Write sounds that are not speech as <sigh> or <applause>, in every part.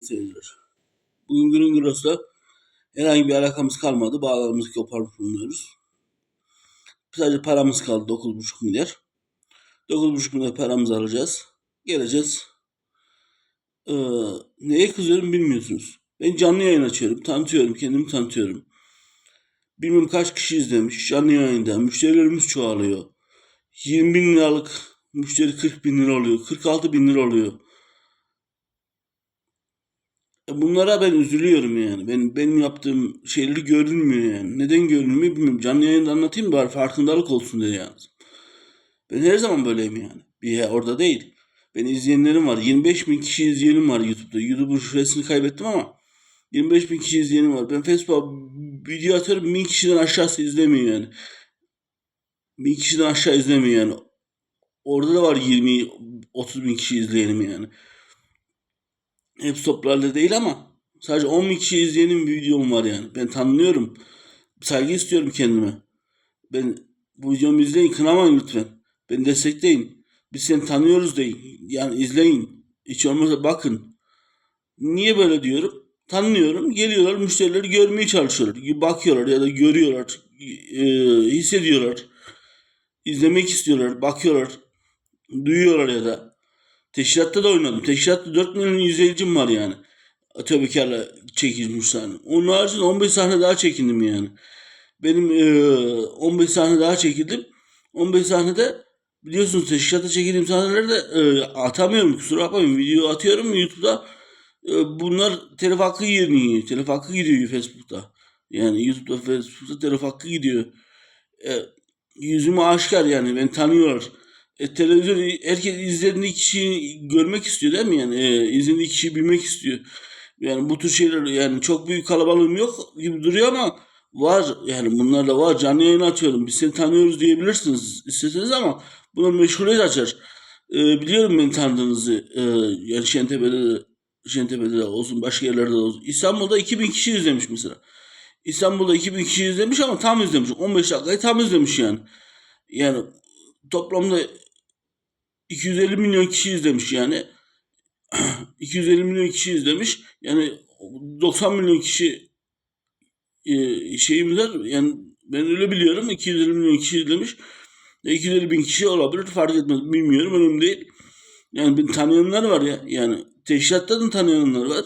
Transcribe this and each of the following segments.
seyirciler. Bugün günün Gross'la herhangi bir alakamız kalmadı. Bağlarımızı koparmış bulunuyoruz. Sadece paramız kaldı 9,5 milyar. 9,5 milyar paramızı alacağız. Geleceğiz. Ee, neye kızıyorum bilmiyorsunuz. Ben canlı yayın açıyorum. Tanıtıyorum. Kendimi tanıtıyorum. Bilmem kaç kişi izlemiş. Canlı yayında. Müşterilerimiz çoğalıyor. 20 bin liralık müşteri 40 bin lira oluyor. 46 bin lira oluyor. E Bunlara ben üzülüyorum yani. Ben, benim yaptığım şeyleri görünmüyor yani. Neden görünmüyor bilmiyorum. Canlı yayında anlatayım bari farkındalık olsun diye yani. Ben her zaman böyleyim yani. Bir yer orada değil. Ben izleyenlerim var. 25 bin kişi izleyenim var YouTube'da. YouTube'un şifresini kaybettim ama 25 bin kişi izleyenim var. Ben Facebook'a video atıyorum. Bin kişiden aşağısı izlemiyor yani. Bin kişiden aşağı izlemiyor yani. Orada da var 20 30 bin kişi izleyenim yani. Hepsi toplarla değil ama sadece 10 bin kişi izleyenim bir videom var yani. Ben tanınıyorum. Saygı istiyorum kendime. Ben bu videomu izleyin kınamayın lütfen. Beni destekleyin. Biz seni tanıyoruz deyin. Yani izleyin. Hiç olmazsa bakın. Niye böyle diyorum? Tanıyorum. Geliyorlar müşterileri görmeye çalışıyorlar. Bakıyorlar ya da görüyorlar. e, hissediyorlar. izlemek istiyorlar. Bakıyorlar. Duyuyorlar ya da. Teşkilatta da oynadım. Teşkilatta 4 milyon izleyicim var yani. Tövbekarla çekilmiş sahne. Onun haricinde 15 sahne daha çekindim yani. Benim e, 15 sahne daha çekildim. 15 sahnede biliyorsunuz teşkilatta çekildiğim sahnelerde e, atamıyorum kusura bakmayın. Video atıyorum YouTube'da. E, bunlar telif hakkı yerini yiyor. Telif hakkı gidiyor Facebook'ta. Yani YouTube'da Facebook'ta telif hakkı gidiyor. E, yüzümü aşikar yani beni tanıyorlar. E, televizyon herkes izlediği kişiyi görmek istiyor değil mi yani? E, izlediği kişiyi bilmek istiyor. Yani bu tür şeyler yani çok büyük kalabalığım yok gibi duruyor ama var yani bunlar da var. Canlı yayın açıyorum. Biz seni tanıyoruz diyebilirsiniz isteseniz ama buna meşguliyet açar. E, biliyorum beni tanıdığınızı. E, yani Şentepe'de de, Şentepe'de de olsun başka yerlerde de olsun. İstanbul'da 2000 kişi izlemiş mesela. İstanbul'da 2000 kişi izlemiş ama tam izlemiş. 15 dakikayı tam izlemiş yani. Yani toplamda 250 milyon kişi izlemiş yani. <clears throat> 250 milyon kişi izlemiş. Yani 90 milyon kişi e, şeyimiz var. Yani ben öyle biliyorum. 250 milyon kişi izlemiş. E, 250 bin kişi olabilir. Fark etmez. Bilmiyorum. Önemli değil. Yani ben tanıyanlar var ya. Yani teşkilatta da tanıyanlar var.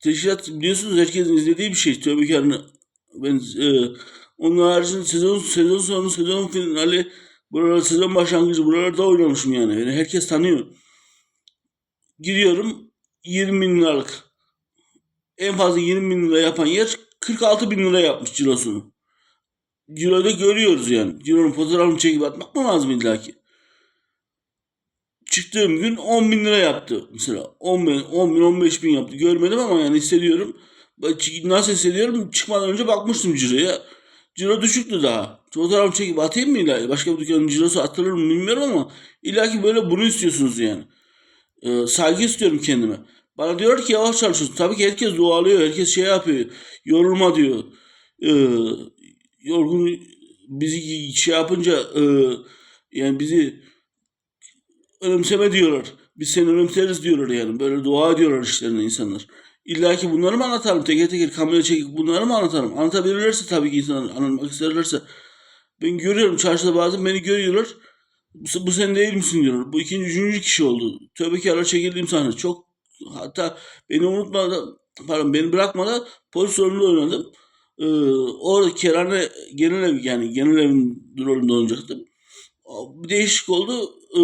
Teşkilat biliyorsunuz herkesin izlediği bir şey. Tövbekarını ben e, onun haricinde sezon sezon sonu sezon finali buralar sezon başlangıcı buralarda oynamışım yani. yani herkes tanıyor. Giriyorum 20 bin liralık en fazla 20 bin lira yapan yer 46 bin lira yapmış cirosunu. Ciro'da görüyoruz yani. Ciro'nun fotoğrafını çekip atmak mı lazım illa ki? Çıktığım gün 10 bin lira yaptı mesela. 10 bin, 10 bin 15 bin yaptı. Görmedim ama yani hissediyorum. Nasıl hissediyorum? Çıkmadan önce bakmıştım Ciro'ya. Ciro düşüktü daha. Fotoğraf çekip atayım mı illa? Başka bir dükkanın cirosu atılır mı bilmiyorum ama illa böyle bunu istiyorsunuz yani. Ee, saygı istiyorum kendime. Bana diyor ki yavaş çalışıyorsun. Tabii ki herkes dualıyor. Herkes şey yapıyor. Yorulma diyor. Ee, yorgun bizi şey yapınca e, yani bizi önemseme diyorlar. Biz seni önemseriz diyorlar yani. Böyle dua ediyorlar işlerine insanlar. İlla ki bunları mı anlatalım? Teker teker kamera çekip bunları mı anlatalım? Anlatabilirlerse tabii ki insanlar anlatmak isterlerse. Ben görüyorum çarşıda bazen beni görüyorlar. Bu, bu sen değil misin diyorlar. Bu ikinci, üçüncü kişi oldu. Tövbekarlar çekildiğim sahne. Çok hatta beni unutmadan pardon beni bırakmadan polis rolünde oynadım. Ee, orada Kerane genel ev yani genel evin rolünde oynayacaktım. Bir değişik oldu. Ee,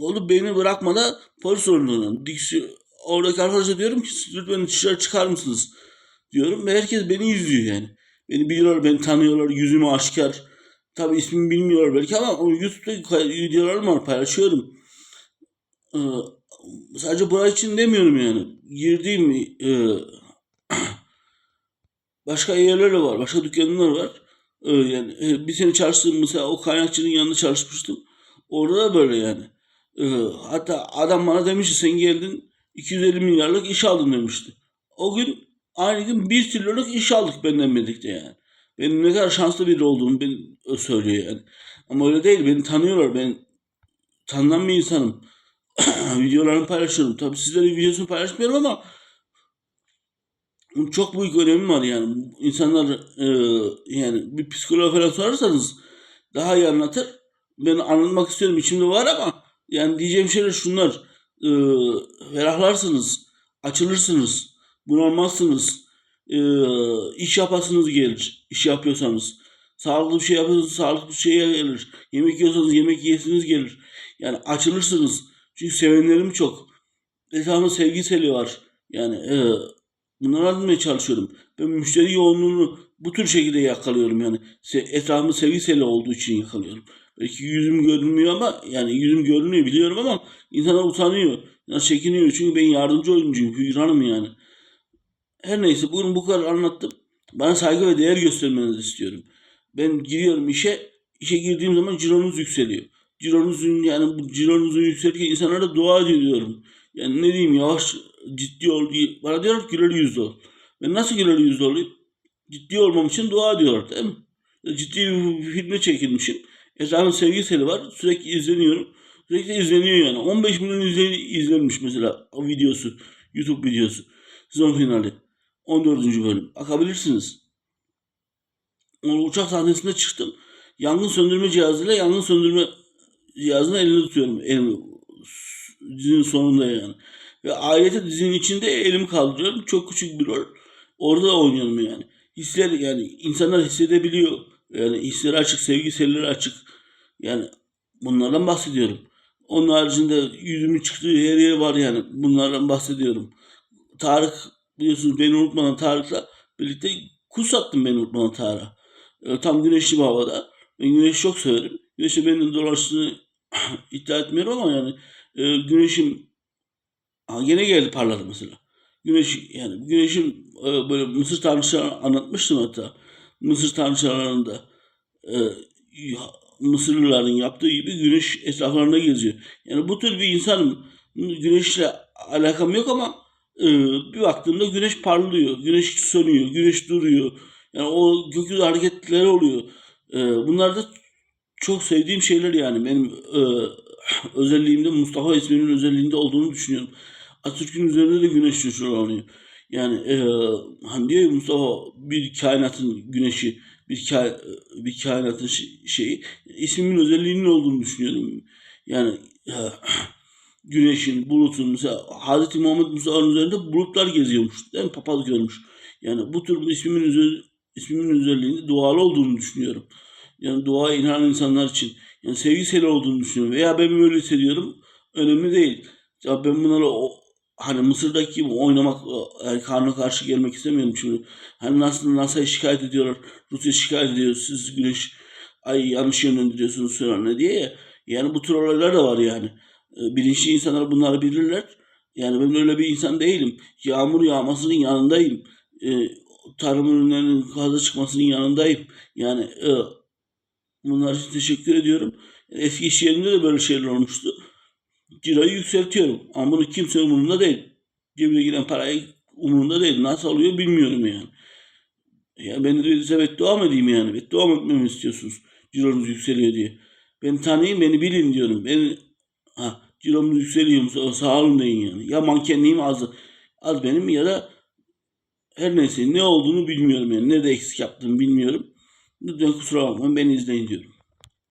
oldu beni bırakmadan polis rolünde oynadım. Diksiyon, oradaki arkadaşa diyorum ki lütfen dışarı çıkar mısınız diyorum ve herkes beni izliyor yani. Beni biliyorlar, beni tanıyorlar, yüzümü aşikar. Tabi ismimi bilmiyorlar belki ama o YouTube'da videolarım var, paylaşıyorum. Ee, sadece burası için demiyorum yani. Girdiğim e, <clears throat> başka yerler var, başka dükkanlar var. Ee, yani e, bir sene çalıştım mesela o kaynakçının yanında çalışmıştım. Orada da böyle yani. Ee, hatta adam bana demişti sen geldin 250 milyarlık iş aldın demişti. O gün aynı gün 1 trilyonluk iş aldık benden birlikte yani. Benim ne kadar şanslı biri olduğumu ben söylüyor yani. Ama öyle değil. Beni tanıyorlar. Ben tanınan bir insanım. <coughs> videolarını paylaşıyorum. Tabii sizlerin videosunu paylaşmıyorum ama çok büyük önemi var yani. İnsanlar e, yani bir psikoloğa falan sorarsanız daha iyi anlatır. Ben anlatmak istiyorum içimde var ama yani diyeceğim şeyler şunlar. E, ferahlarsınız, açılırsınız, bunalmazsınız, e, iş yapasınız gelir, iş yapıyorsanız. Sağlıklı bir şey yapıyorsanız sağlıklı bir şeye gelir. Yemek yiyorsanız yemek yiyesiniz gelir. Yani açılırsınız. Çünkü sevenlerim çok. Etrafımda sevgi seli var. Yani e, bunları anlatmaya çalışıyorum. Ben müşteri yoğunluğunu bu tür şekilde yakalıyorum yani. Etrafımda sevgi seli olduğu için yakalıyorum. Belki yüzüm görünmüyor ama yani yüzüm görünüyor biliyorum ama insanlar utanıyor. Yani çekiniyor çünkü ben yardımcı oyuncuyum. Hüyranım yani. Her neyse bugün bu kadar anlattım. Bana saygı ve değer göstermenizi istiyorum. Ben giriyorum işe. işe girdiğim zaman cironuz yükseliyor. Cironuzun yani bu cironuzun yükselirken insanlara dua ediyorum. Yani ne diyeyim yavaş ciddi ol diye. Bana diyorlar güler yüzlü ol. Ben nasıl güler yüzlü olayım? Ciddi olmam için dua ediyorlar değil mi? Ciddi bir filme çekilmişim. Etrafımda sevgi seli var. Sürekli izleniyorum. Sürekli izleniyor yani. 15 milyon izle, izlenmiş mesela o videosu. YouTube videosu. Sezon finali. 14. bölüm. Bakabilirsiniz. O uçak sahnesinde çıktım. Yangın söndürme cihazıyla yangın söndürme cihazını elinde tutuyorum. Elim, dizinin sonunda yani. Ve ailete dizinin içinde elimi kaldırıyorum. Çok küçük bir rol. Orada da oynuyorum yani. Hisler yani insanlar hissedebiliyor. Yani hisleri açık, sevgi selleri açık. Yani bunlardan bahsediyorum. Onun haricinde yüzümün çıktığı her yer var yani. Bunlardan bahsediyorum. Tarık biliyorsunuz beni unutmadan Tarık'la birlikte kuş attım beni unutmadan Tarık'a. E, tam güneşli bir havada. Ben güneşi çok severim. Güneşe benim dolaştığını <clears throat> iddia etmiyorum ama yani e, güneşim ha, gene geldi parladı mesela. Güneş yani güneşin e, böyle Mısır tanrıçalarını anlatmıştım hatta. Mısır tanrıçalarında e, Mısırlıların yaptığı gibi güneş etraflarında geziyor. Yani bu tür bir insanım. Güneşle alakam yok ama e, bir baktığımda güneş parlıyor, güneş sönüyor, güneş duruyor. Yani o gökyüzü hareketleri oluyor. E, bunlar da çok sevdiğim şeyler yani. Benim e, <clears throat> özelliğimde Mustafa isminin özelliğinde olduğunu düşünüyorum. Atatürk'ün üzerinde de güneş coşulanıyor. Yani e, hani diyor Mustafa bir kainatın güneşi, bir, ka, bir kainatın şeyi. İsmimin özelliğinin olduğunu düşünüyorum. Yani e, <clears throat> güneşin, bulutun mesela Hazreti Muhammed Musa'nın üzerinde bulutlar geziyormuş. Değil mi? Papaz görmüş. Yani bu tür ismimin, özel, ismimin özelliğinde dualı olduğunu düşünüyorum. Yani duaya inanan insanlar için. Yani sevgiseli olduğunu düşünüyorum. Veya ben böyle hissediyorum. Önemli değil. Ya ben bunlara hani Mısır'daki gibi oynamak, yani karnına karşı gelmek istemiyorum çünkü. Hani nasıl NASA'ya şikayet ediyorlar. Rusya şikayet ediyor. Siz güneş ay yanlış yönlendiriyorsunuz falan ne diye ya. Yani bu tür olaylar da var yani. E, Bilinçli insanlar bunları bilirler. Yani ben öyle bir insan değilim. Yağmur yağmasının yanındayım. E, tarım ürünlerinin fazla çıkmasının yanındayım. Yani e, bunlar için teşekkür ediyorum. Eski iş yerimde de böyle şeyler olmuştu. Ciroyu yükseltiyorum. Ama bunu kimse umurunda değil. Cebine giren parayı umurunda değil. Nasıl oluyor bilmiyorum yani. Ya ben de size beddua mı edeyim yani? Beddua mı etmemi istiyorsunuz? Cironuz yükseliyor diye. Beni tanıyın, beni bilin diyorum. Beni, ha, ciromuz yükseliyor sağ olun deyin yani. Ya mankenliğim az, az benim ya da her neyse ne olduğunu bilmiyorum yani. Nerede eksik yaptığımı bilmiyorum. Lütfen kusura bakmayın beni izleyin diyorum.